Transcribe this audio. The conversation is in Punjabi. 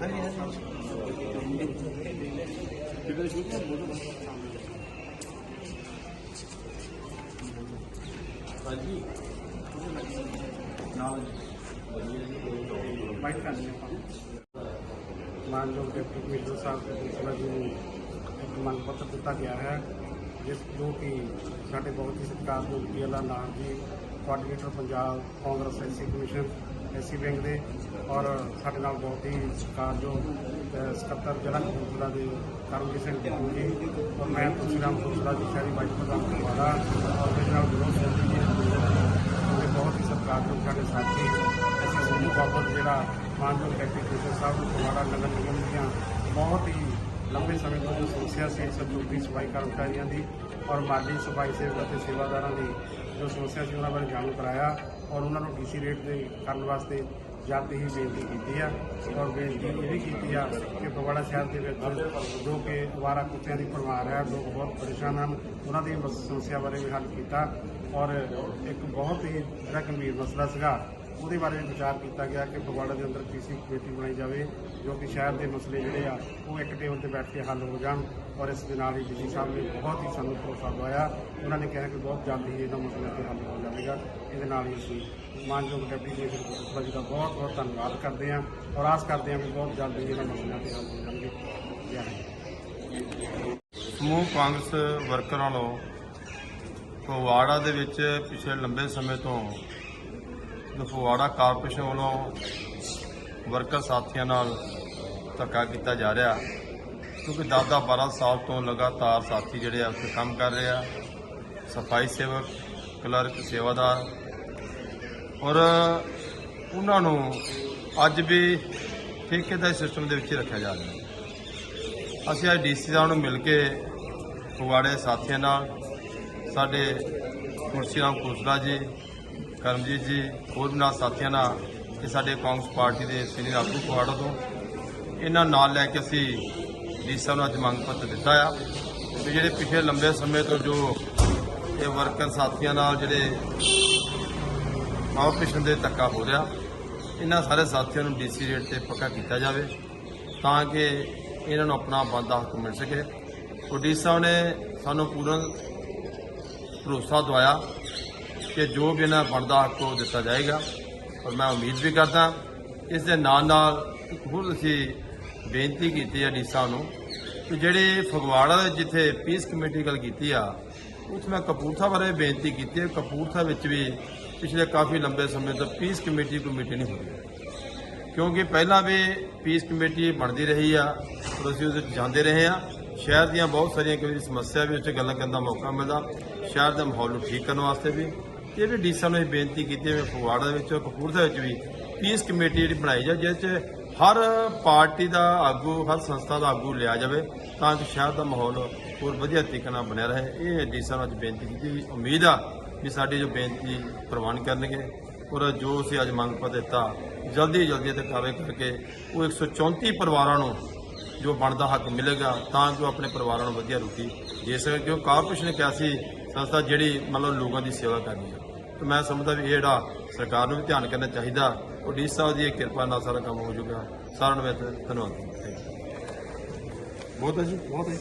ਮਾਈਕ ਕਰ ਲਿਆ ਆਪਾਂ ਮਾਨਯੋਗ ਡਿਪਟੀ ਕਮਿਸ਼ਨਰ ਸਾਹਿਬ ਦੇ ਦੂਸਰਾ ਜੀ ਨੂੰ ਇੱਕ ਮੰਗ ਪੱਤਰ ਦਿੱਤਾ ਗਿਆ ਹੈ ਜਿਸ ਜੋ ਕਿ ਸਾਡੇ ਬਹੁਤ ਹੀ ਸਤਿਕਾਰਯੋਗ ਪੀਐਲਆਰ ਨਾਮ ji coordinator Punjab Congress SC bank ਦੇ ਔਰ ਸਾਡੇ ਨਾਲ ਬਹੁਤ ਹੀ ਸਤਿਕਾਰਯੋਗ ਸਕੱਤਰ ਜ਼ਿਲ੍ਹਾ ਕਪੂਰਥਲਾ ਦੇ ਕਰਮਜੀਤ ਸਿੰਘ ਬਿੱਟੂ ਜੀ ਔਰ ਮੈਂ ਤੁਲਸੀ ਰਾਮ ਕਪੂਰਥਲਾ ਦੀ ਸ਼ਹਿਰੀ ਵਾਈਸ ਪ੍ਰਧਾਨ ਕਰਵਾਦਾ ਔਰ ਮੇਰੇ ਨਾਲ ਵਿਰੋਧ ਸਿੰਘ ਜੀ ਉਹਦੇ ਬਹੁਤ ਹੀ ਸਤਿਕਾਰਯੋਗ ਸਾਡੇ ਸਾਥੀ, ਅਸੀਂ ਸੋਨੂ ਬਾਬਤ ਜਿਹੜਾ ਮਾਨਯੋਗ ਡਿਪਟੀ ਕਮਿਸ਼ਨਰ ਸਾਹਿਬ ਨੂੰ ਤੁਹਾਡਾ ਨਗਰ ਨਿਗਮ ਦੀਆਂ ਬਹੁਤ ਹੀ ਲੰਬੇ ਸਮੇਂ ਤੋਂ ਜੋ ਸਮੱਸਿਆ ਸੀ ਸਤਿਉਪਰੀ ਸਫ਼ਾਈ ਕਰਮਚਾਰੀਆਂ ਦੀ ਔਰ ਮਾਲੀ ਸਫ਼ਾਈ ਸੇਵਕ ਅਤੇ ਸੇਵਾਦਾਰਾਂ ਦੀ ਜੋ ਸਮੱਸਿਆ ਸੀ ਉਹਨਾਂ ਬਾਰੇ ਜਾਣੂ ਕਰਾਇਆ ਔਰ ਉਹਨਾਂ ਨੂੰ ਡੀਸੀ ਰੇਟ ਦੇ ਕਰਨ ਵਾਸਤੇ ਜਲਦ ਹੀ ਬੇਨਤੀ ਕੀਤੀ ਆ ਔਰ ਬੇਨਤੀ ਇਹ ਵੀ ਕੀਤੀ ਆ ਕਿ ਫਗਵਾੜਾ ਸ਼ਹਿਰ ਦੇ ਵਿੱਚ ਜੋ ਕਿ ਅਵਾਰਾ ਕੁੱਤਿਆਂ ਦੀ ਪਰਵਾਰ ਹੈ, ਲੋਕ ਬਹੁਤ ਪਰੇਸ਼ਾਨ ਹਨ, ਉਹਨਾਂ ਦੀ ਮਸ- ਸਮੱਸਿਆ ਬਾਰੇ ਵੀ ਹੱਲ ਕੀਤਾ ਔਰ ਇੱਕ ਬਹੁਤ ਹੀ ਜਿਹੜਾ ਗੰਭੀਰ ਮਸਲਾ ਸੀਗਾ ਉਹਦੇ ਬਾਰੇ ਵੀ ਵਿਚਾਰ ਕੀਤਾ ਗਿਆ ਕਿ ਫਗਵਾੜਾ ਦੇ ਅੰਦਰ ਕਿਸੇ ਕਮੇਟੀ ਬਣਾਈ ਜਾਵੇ, ਜੋ ਕਿ ਸ਼ਹਿਰ ਦੇ ਮਸਲੇ ਜਿਹੜੇ ਆ, ਉਹ ਇੱਕ ਟੇਬਲ ਤੇ ਬੈਠ ਕੇ ਹੱਲ ਹੋ ਜਾਣ ਔਰ ਇਸ ਦੇ ਨਾਲ ਹੀ ਡੀਸੀ ਸਾਹਿਬ ਨੇ ਬਹੁਤ ਹੀ ਸਾਨੂੰ ਭਰੋਸਾ ਦਵਾਇਆ। ਉਹਨਾਂ ਨੇ ਕਿਹਾ ਕਿ ਬਹੁਤ ਜਲਦੀ ਹੀ ਇਹਨਾਂ ਮਸਲਿਆਂ ਤੇ ਹੱਲ ਹੋ ਜਾਵੇਗਾ। ਇਹਦੇ ਨਾਲ ਹੀ ਅਸੀਂ ਮਾਨਯੋਗ ਡਿਪਟੀ ਜੀ ਜੀ ਦਾ ਬਹੁਤ ਬਹੁਤ ਧੰਨਵਾਦ ਕਰਦੇ ਹਾਂ ਔਰ ਆਸ ਕਰਦੇ ਹਾਂ ਕਿ ਬਹੁਤ ਜਲਦੀ ਇਹਨਾਂ ਮਸਲਿਆਂ ਤੇ ਹੱਲ ਹੋ ਜਾਣਗੇ। ਜੈ ਹਿੰਦ। ਸਮੂਹ ਕਾਂਗਰਸ ਵਰਕਰਾਂ ਵੱਲੋਂ ਫਗਵਾੜਾ ਦੇ ਵਿੱਚ ਪਿਛਲੇ ਲੰਬੇ ਸਮੇਂ ਤੋਂ ਫਗਵਾੜਾ ਕਾਰਪੋਰੇਸ਼ਨ ਵੱਲੋਂ ਵਰਕਰ ਸਾਥੀਆਂ ਨਾਲ ਧੱਕਾ ਕੀਤਾ ਜਾ ਰਿਹਾ। ਕਿਉਂਕਿ 10 12 ਸਾਲ ਤੋਂ ਲਗਾਤਾਰ ਸਾਥੀ ਜਿਹੜੇ ਆ ਉੱਥੇ ਕੰਮ ਕਰ ਰਹੇ ਆ। ਸਫ਼ਾਈ ਸੇਵਕ, ਕਲਰਕ, ਸੇਵਾਦਾਰ। ਔਰ ਉਹਨਾਂ ਨੂੰ ਅੱਜ ਵੀ ਠੇਕੇਦਾਰੀ ਸਿਸਟਮ ਦੇ ਵਿੱਚ ਹੀ ਰੱਖਿਆ ਜਾ ਰਿਹਾ। ਅਸੀਂ ਅੱਜ ਡੀਸੀ ਸਾਹਿਬ ਨੂੰ ਮਿਲ ਕੇ ਫਗਵਾੜੇ ਸਾਥੀਆਂ ਨਾਲ ਸਾਡੇ ਕੁਰਸੀ ਰਾਮ ਕੁਸਲਾ ਜੀ ਕਰਮਜੀਤ ਜੀ, ਹੋਰ ਵੀ ਨਾਲ ਸਾਥੀਆਂ ਨਾਲ ਇਹ ਸਾਡੇ ਕਾਂਗਰਸ ਪਾਰਟੀ ਦੇ ਸੀਨੀਅਰ ਆਗੂ ਫਗਵਾੜਾ ਤੋਂ। ਇਹਨਾਂ ਨਾਲ ਲੈ ਕੇ ਅਸੀਂ ਡੀਸੀ ਸਾਹਿਬ ਨੂੰ ਅੱਜ ਮੰਗ ਪੱਤਰ ਦਿੱਤਾ ਆ ਵੀ ਜਿਹੜੇ ਪਿਛਲੇ ਲੰਬੇ ਸਮੇਂ ਤੋਂ ਜੋ ਇਹ ਵਰਕਰ ਸਾਥੀਆਂ ਨਾਲ ਜਿਹੜੇ ਆਪਰੇਸ਼ਨ ਦੇ ਧੱਕਾ ਹੋ ਰਿਹਾ, ਇਹਨਾਂ ਸਾਰੇ ਸਾਥੀਆਂ ਨੂੰ ਡੀਸੀ ਰੇਟ ਤੇ ਪੱਕਾ ਕੀਤਾ ਜਾਵੇ ਤਾਂ ਕਿ ਇਹਨਾਂ ਨੂੰ ਆਪਣਾ ਬਣਦਾ ਹੱਕ ਮਿਲ ਸਕੇ। ਓਡੀਸ਼ਾ ਸਾਹਿਬ ਨੇ ਸਾਨੂੰ ਪੂਰਨ ਭਰੋਸਾ ਦਵਾਇਆ ਕਿ ਜੋ ਵੀ ਇਹਨਾਂ ਬਣਦਾ ਹੱਕ ਉਹ ਦਿੱਤਾ ਜਾਏਗਾ। ਔਰ ਮੈਂ ਉਮੀਦ ਵੀ ਕਰਦਾ, ਇਸ ਦੇ ਨਾਲ ਨਾਲ ਇੱਕ ਹੋਰ ਅਸੀਂ ਬੇਨਤੀ ਕੀਤੀ ਹੈ ਡੀਸਾ ਨੂੰ ਕਿ ਜਿਹੜੇ ਫਗਵਾੜਾ ਦੇ ਜਿੱਥੇ ਪੀਸ ਕਮੇਟੀ ਗੱਲ ਕੀਤੀ ਆ, ਉੱਥੇ ਮੈਂ ਕਪੂਰਥਲਾ ਬਾਰੇ ਬੇਨਤੀ ਕੀਤੀ ਹੈ। ਕਪੂਰਥਲਾ ਵਿੱਚ ਵੀ ਪਿਛਲੇ ਕਾਫੀ ਲੰਬੇ ਸਮੇਂ ਤੋਂ ਪੀਸ ਕਮੇਟੀ ਕੋਈ ਮੀਟਿੰਗ ਨਹੀਂ ਹੋਈ ਕਿਉਂਕਿ ਪਹਿਲਾਂ ਵੀ ਪੀਸ ਕਮੇਟੀ ਬਣਦੀ ਰਹੀ ਆ ਔਰ ਅਸੀਂ ਉਹਦੇ 'ਚ ਜਾਂਦੇ ਰਹੇ ਆ ਸ਼ਹਿਰ ਦੀਆਂ ਬਹੁਤ ਸਾਰੀਆਂ ਕਈ ਸਮੱਸਿਆ ਵੀ ਉੱਥੇ ਗੱਲਾਂ ਕਰਨ ਦਾ ਮੌਕਾ ਮਿਲਦਾ। ਸ਼ਹਿਰ ਦੇ ਮਾਹੌਲ ਨੂੰ ਠੀਕ ਕਰਨ ਵਾਸਤੇ ਵੀ। ਜਿਹੜੇ ਵੀ ਡੀਸਾ ਨੂੰ ਇਹ ਬੇਨਤੀ ਕੀਤੀ ਹੈ ਫਗਵਾੜਾ ਦੇ ਵਿੱਚ, ਕਪੂਰਥਲਾ ਵਿੱਚ ਵੀ ਪੀਸ ਕਮੇਟੀ ਜਿਹੜੀ ਬਣਾਈ ਜਾ ਜਿਸ 'ਚ ਹਰ ਪਾਰਟੀ ਦਾ ਆਗੂ, ਹਰ ਸੰਸਥਾ ਦਾ ਆਗੂ ਲਿਆ ਜਾਵੇ, ਤਾਂ ਕਿ ਸ਼ਹਿਰ ਦਾ ਮਾਹੌਲ ਹੋਰ ਵਧੀਆ ਤਰੀਕੇ ਨਾਲ ਬਣਿਆ ਰਹੇ। ਇਹ ਡੀਸਾ ਨੂੰ ਅੱਜ ਬੇਨਤੀ ਕੀਤੀ ਵੀ ਉਮੀਦ ਆ ਵੀ ਸਾਡੀ ਜੋ ਬੇਨਤੀ ਪ੍ਰਵਾਨ ਕਰਨਗੇ, ਔਰ ਜੋ ਅਸੀਂ ਅੱਜ ਮੰਗ ਪੱਤਰ ਦਿੱਤਾ, ਜਲਦੀ ਜਲਦੀ ਤੇ ਕਾਰਵਾਈ ਕਰਕੇ ਉਹ 134 ਪਰਿਵਾਰਾਂ ਨੂੰ ਜੋ ਬਣਦਾ ਹੱਕ ਮਿਲੇਗਾ, ਤਾਂ ਕਿ ਉਹ ਆਪਣੇ ਪਰਿਵਾਰਾਂ ਨੂੰ ਵਧੀਆ ਰੋਟੀ ਦੇ ਸਕਣ। ਕਿਉਂ ਕਾਰਪੋਰੇਸ਼ਨ ਨੇ ਕਿਹਾ ਸੀ, ਸੰਸਥਾ ਜਿਹੜੀ ਮਤਲਬ ਲੋਕਾਂ ਦੀ ਸੇਵਾ ਕਰਨੀ ਹੈ ਤੇ ਮੈਂ ਸਮਝਦਾ ਵੀ ਇਹ ਜਿਹੜਾ ਸਰਕਾਰ ਨੂੰ ਵੀ ਧਿਆਨ ਕਰਨਾ ਚਾਹੀਦਾ। ਉਹ ਡੀ ਸਾਹਿਬ ਦੀ ਇਹ ਕਿਰਪਾ ਨਾਲ ਸਾਰਾ ਕੰਮ ਹੋ ਜਾਊਗਾ। ਸਾਰਿਆਂ ਨੂੰ ਮੈਂ ਧੰਨਵਾਦ ਦਿੰਦਾ। ਬਹੁਤ ਹੈ ਜੀ ਬਹੁਤ ਹੈ